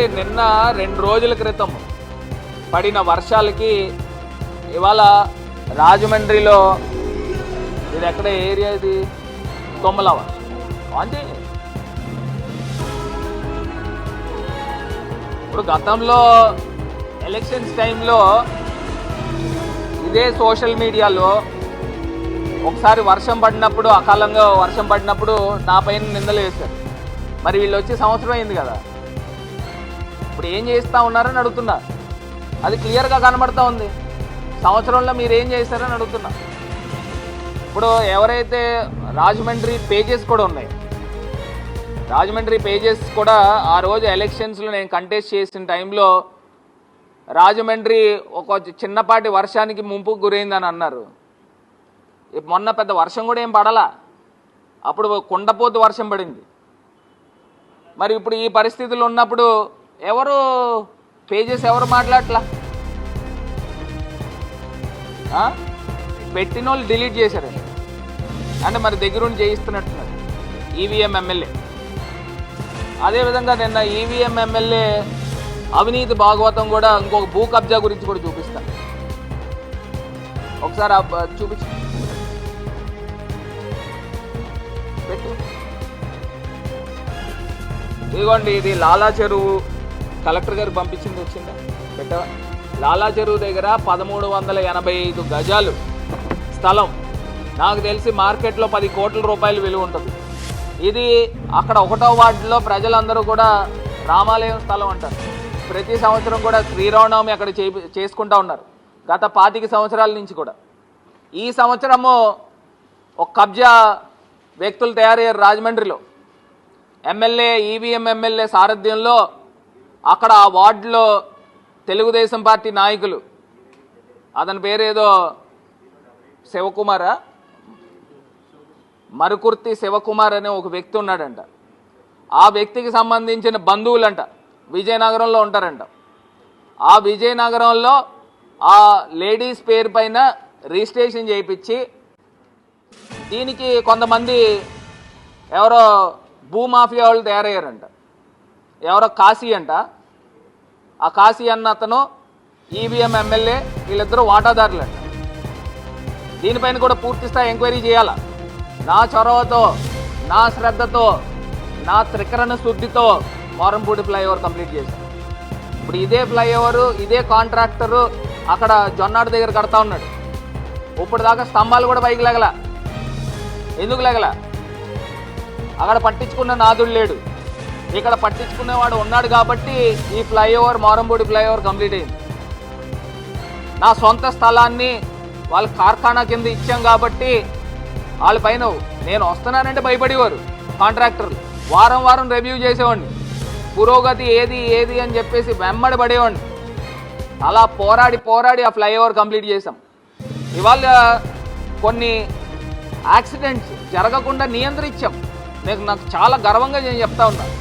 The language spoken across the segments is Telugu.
ఇదిగోండి నిన్న రెండు రోజుల క్రితం పడిన వర్షాలకి ఇవాళ రాజమండ్రిలో ఇది ఎక్కడ ఏరియా ఇది? తొమ్మలవ అంటే ఇప్పుడు గతంలో ఎలక్షన్స్ టైంలో ఇదే సోషల్ మీడియాలో ఒకసారి వర్షం పడినప్పుడు అకాలంగా వర్షం పడినప్పుడు నా పైన నిందలు వేశారు. మరి వీళ్ళు వచ్చి సంవత్సరం అయింది కదా. ఇప్పుడు ఏం చేస్తూ ఉన్నారని అడుగుతున్నా. అది క్లియర్గా కనబడతా ఉంది. సంవత్సరంలో మీరు ఏం చేస్తారని అడుగుతున్నా. ఇప్పుడు ఎవరైతే రాజమండ్రి పేజెస్ కూడా ఉన్నాయి. రాజమండ్రి పేజెస్ కూడా ఆ రోజు ఎలక్షన్స్లో నేను కంటెస్ట్ చేసిన టైంలో రాజమండ్రి ఒక చిన్నపాటి వర్షానికి ముంపుకు గురైందని అన్నారు. మొన్న పెద్ద వర్షం కూడా ఏం పడలా. అప్పుడు కుండపోతు వర్షం పడింది. మరి ఇప్పుడు ఈ పరిస్థితులు ఉన్నప్పుడు ఎవరు పేజెస్ ఎవరు మాట్లాడట్లా? పెట్టిన వాళ్ళు డిలీట్ చేశారు. అంటే మరి దగ్గరుండి చేయిస్తున్నట్టున్నారు. ఈవీఎం ఎమ్మెల్యే అదేవిధంగా నిన్న ఈవీఎం ఎమ్మెల్యే అవినీతి భాగవతం కూడా ఇంకొక భూ కబ్జా గురించి కూడా చూపిస్తాను ఒకసారి చూపించు. పెట్టు. ఇదిగోండి ఇది లాలా చెరువు. కలెక్టర్ గారు పంపించింది వచ్చిందా? పెట్టవా? లాలా చెరువు దగ్గర పదమూడు వందల ఎనభై ఐదు గజాలు. స్థలం. నాకు తెలిసి మార్కెట్లో పది కోట్ల రూపాయలు విలువ ఉంటుంది. ఇది అక్కడ ఒకటో వార్డులో ప్రజలందరూ కూడా రామాలయం స్థలం అంటారు. ప్రతి సంవత్సరం కూడా శ్రీరామనవమి అక్కడ చే చేసుకుంటా ఉన్నారు. గత పాతిక సంవత్సరాల నుంచి కూడా. ఈ సంవత్సరము ఒక కబ్జా వ్యక్తులు తయారయ్యారు రాజమండ్రిలో. ఎమ్మెల్యే ఈవీఎం ఎమ్మెల్యే సారథ్యంలో అక్కడ ఆ వార్డులో తెలుగుదేశం పార్టీ నాయకులు అతని పేరేదో శివకుమారా? మరుకుర్తి శివకుమార్ అనే ఒక వ్యక్తి ఉన్నాడంట. ఆ వ్యక్తికి సంబంధించిన బంధువులంట విజయనగరంలో ఉంటారంట. ఆ విజయనగరంలో ఆ లేడీస్ పేరు పైన రిజిస్ట్రేషన్ చేయించి దీనికి కొంతమంది ఎవరో భూమాఫియా వాళ్ళు తయారయ్యారంట. ఎవరో కాశీ అంట. ఆ కాశీ అన్న అతను ఈవీఎం ఎమ్మెల్యే వీళ్ళిద్దరూ వాటాదారులు. అంట దీనిపైన కూడా పూర్తిస్థాయి ఎంక్వైరీ చేయాల? నా చొరవతో నా శ్రద్ధతో నా త్రికరణ శుద్ధితో మోరంపూడి ఫ్లైఓవర్ కంప్లీట్ చేశాను. ఇప్పుడు ఇదే ఫ్లైఓవరు ఇదే కాంట్రాక్టరు అక్కడ జొన్నాడు దగ్గర కడతా ఉన్నాడు. ఇప్పుడు దాకా స్తంభాలు కూడా పైకి లేగల ఎందుకు లేగల అక్కడ పట్టించుకున్న నాదుడు లేడు. ఇక్కడ పట్టించుకునేవాడు ఉన్నాడు కాబట్టి ఈ ఫ్లైఓవర్ మారంబూడి ఫ్లైఓవర్ కంప్లీట్ అయింది. నా సొంత స్థలాన్ని వాళ్ళ కార్ఖానా కింద ఇచ్చాం కాబట్టి వాళ్ళ పైన నేను వస్తున్నానంటే భయపడేవారు కాంట్రాక్టర్లు. వారం వారం రివ్యూ చేసేవాడిని. పురోగతి ఏది ఏది అని చెప్పేసి వెంబడి పడేవాడిని అలా పోరాడి పోరాడి ఆ ఫ్లైఓవర్ కంప్లీట్ చేసాం ఇవాళ కొన్ని యాక్సిడెంట్స్ జరగకుండా నియంత్రించాం. నేను నాకు చాలా గర్వంగా నేను చెప్తా ఉన్నాను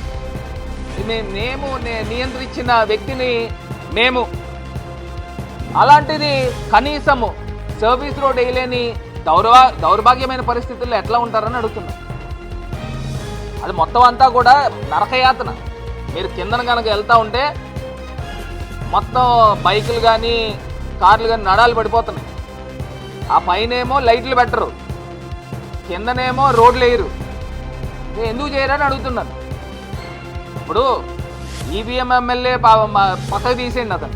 మేము నియంత్రించిన వ్యక్తిని మేము అలాంటిది కనీసము సర్వీస్ రోడ్ వేయలేని దౌర్భా దౌర్భాగ్యమైన పరిస్థితుల్లో ఎట్లా ఉంటారని అడుగుతున్నా. అది మొత్తం అంతా కూడా నరకయాతన. మీరు కిందన కనుక వెళ్తూ ఉంటే మొత్తం బైకులు కానీ కార్లు కానీ నడాలు పడిపోతున్నాయి. ఆ పైనేమో లైట్లు పెట్టరు. కిందనేమో రోడ్లు వేయరు ఎందుకు చేయరని అడుగుతున్నాను. ఇప్పుడు ఈవీఎం ఎమ్మెల్యే ప- పక్కకు తీసేయండి అతను.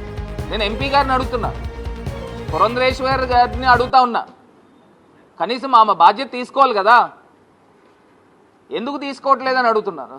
నేను ఎంపీ గారిని అడుగుతున్నా. పురంధ్రేశ్వర్ గారిని అడుగుతా ఉన్నా. కనీసం ఆమె బాధ్యత తీసుకోవాలి కదా. ఎందుకు తీసుకోవట్లేదని అడుగుతున్నాను